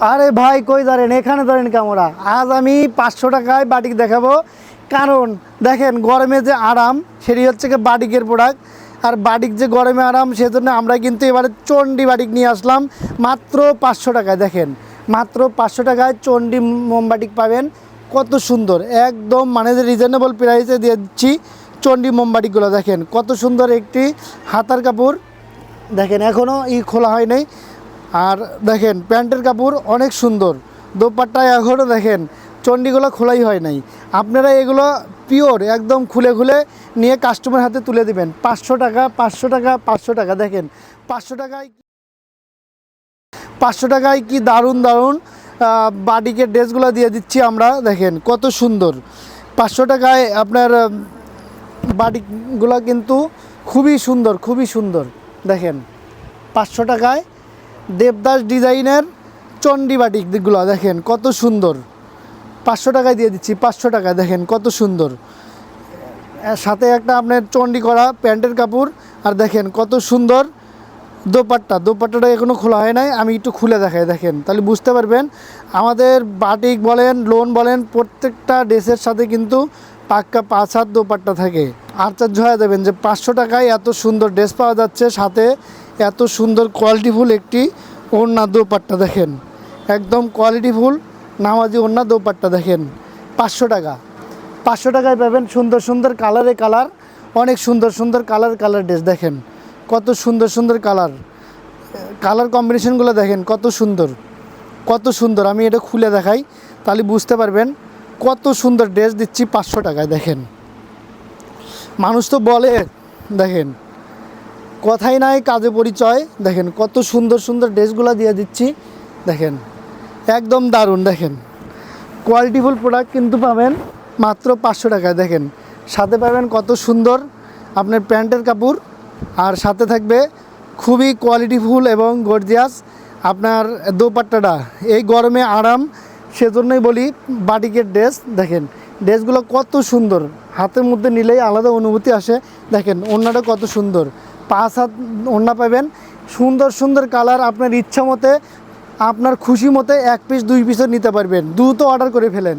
আরে ভাই, কই ধরেন? এখানে ধরেন ক্যামেরা। আজ আমি পাঁচশো টাকায় বাটিক দেখাবো। কারণ, দেখেন, গরমে যে আরাম, সেটি হচ্ছে কি বাটিকের প্রোডাক্ট আর বাটিক যে গরমে আরাম, সেজন্য আমরা কিন্তু এবারে চণ্ডী বাটিক নিয়ে আসলাম। মাত্র পাঁচশো টাকায়, দেখেন। মাত্র পাঁচশো টাকায় চণ্ডী মোমবাটিক পাবেন। কত সুন্দর, একদম মানে যে রিজনেবল প্রাইসে দিয়ে দিচ্ছি চণ্ডী মোমবাটিকগুলো দেখেন। কত সুন্দর একটি হাতার কাপড়। দেখেন এখনও ই খোলা হয় নাই। আর দেখেন, প্যান্টের কাপড় অনেক সুন্দর। দোপাট্টায় এখনও দেখেন, চণ্ডীগুলো খোলাই হয় নাই। আপনারা এগুলো পিওর, একদম খুলে খুলে নিয়ে কাস্টমার হাতে তুলে দিবেন। পাঁচশো টাকা পাঁচশো টাকা পাঁচশো টাকা। দেখেন, পাঁচশো টাকায় পাঁচশো টাকায় কি দারুণ দারুণ বাটিকের ড্রেসগুলো দিয়ে দিচ্ছি আমরা। দেখেন, কত সুন্দর। পাঁচশো টাকায় আপনার বাটিকগুলো কিন্তু খুবই সুন্দর খুবই সুন্দর। দেখেন, পাঁচশো টাকায় দেবদাস ডিজাইনের চণ্ডী বাটিকগুলো দেখেন কত সুন্দর। পাঁচশো টাকায় দিয়ে দিচ্ছি, পাঁচশো টাকায়, দেখেন কত সুন্দর। সাথে একটা আপনার চণ্ডী করা প্যান্টের কাপড়, আর দেখেন কত সুন্দর দোপাট্টা। দোপাট্টাটা এখনও খোলা হয় নাই, আমি একটু খুলে দেখাই, দেখেন। তাহলে বুঝতে পারবেন, আমাদের বাটিক বলেন, লোন বলেন, প্রত্যেকটা ড্রেসের সাথে কিন্তু পাক্কা পাঁচ হাত দোপাট্টা থাকে। আর আশ্চর্য হয়ে দেবেন যে পাঁচশো টাকায় এত সুন্দর ড্রেস পাওয়া যাচ্ছে, সাথে এত সুন্দর কোয়ালিটিফুল একটি ওড়না দোপাট্টা দেখেন। একদম কোয়ালিটিফুল নামাজি ওড়না দোপাট্টা দেখেন। পাঁচশো টাকা। পাঁচশো টাকায় পাবেন সুন্দর সুন্দর কালারে কালার অনেক সুন্দর সুন্দর কালার কালার ড্রেস দেখেন। কত সুন্দর সুন্দর কালার কালার কম্বিনেশনগুলো দেখেন, কত সুন্দর। কত সুন্দর, আমি এটা খুলে দেখাই, তাহলে বুঝতে পারবেন কত সুন্দর ড্রেস দিচ্ছি পাঁচশো টাকায় দেখেন। মানুষ তো বলে, দেখেন। কথাই নাই, কাজে পরিচয়। দেখেন, কত সুন্দর সুন্দর ড্রেসগুলো দিয়ে দিচ্ছি। দেখেন, একদম দারুণ, দেখেন। কোয়ালিটিফুল প্রোডাক্ট কিন্তু পাবেন মাত্র পাঁচশো টাকায়। দেখেন, সাথে পাবেন কত সুন্দর আপনার প্যান্টের কাপড়। আর সাথে থাকবে খুবই কোয়ালিটিফুল এবং গর্জিয়াস আপনার দোপাট্টাটা। এই গরমে আরাম, সেজন্যই বলি বাটিকের ড্রেস দেখেন ড্রেসগুলো কত সুন্দর। হাতের মধ্যে নিলেই আলাদা অনুভূতি আসে। দেখেন অন্যটা কত সুন্দর। পাঁচ হাত ওড়না পাবেন। সুন্দর সুন্দর কালার আপনার ইচ্ছা মতে, আপনার খুশি মতে এক পিস দুই পিসও নিতে পারবেন। দ্রুত অর্ডার করে ফেলেন।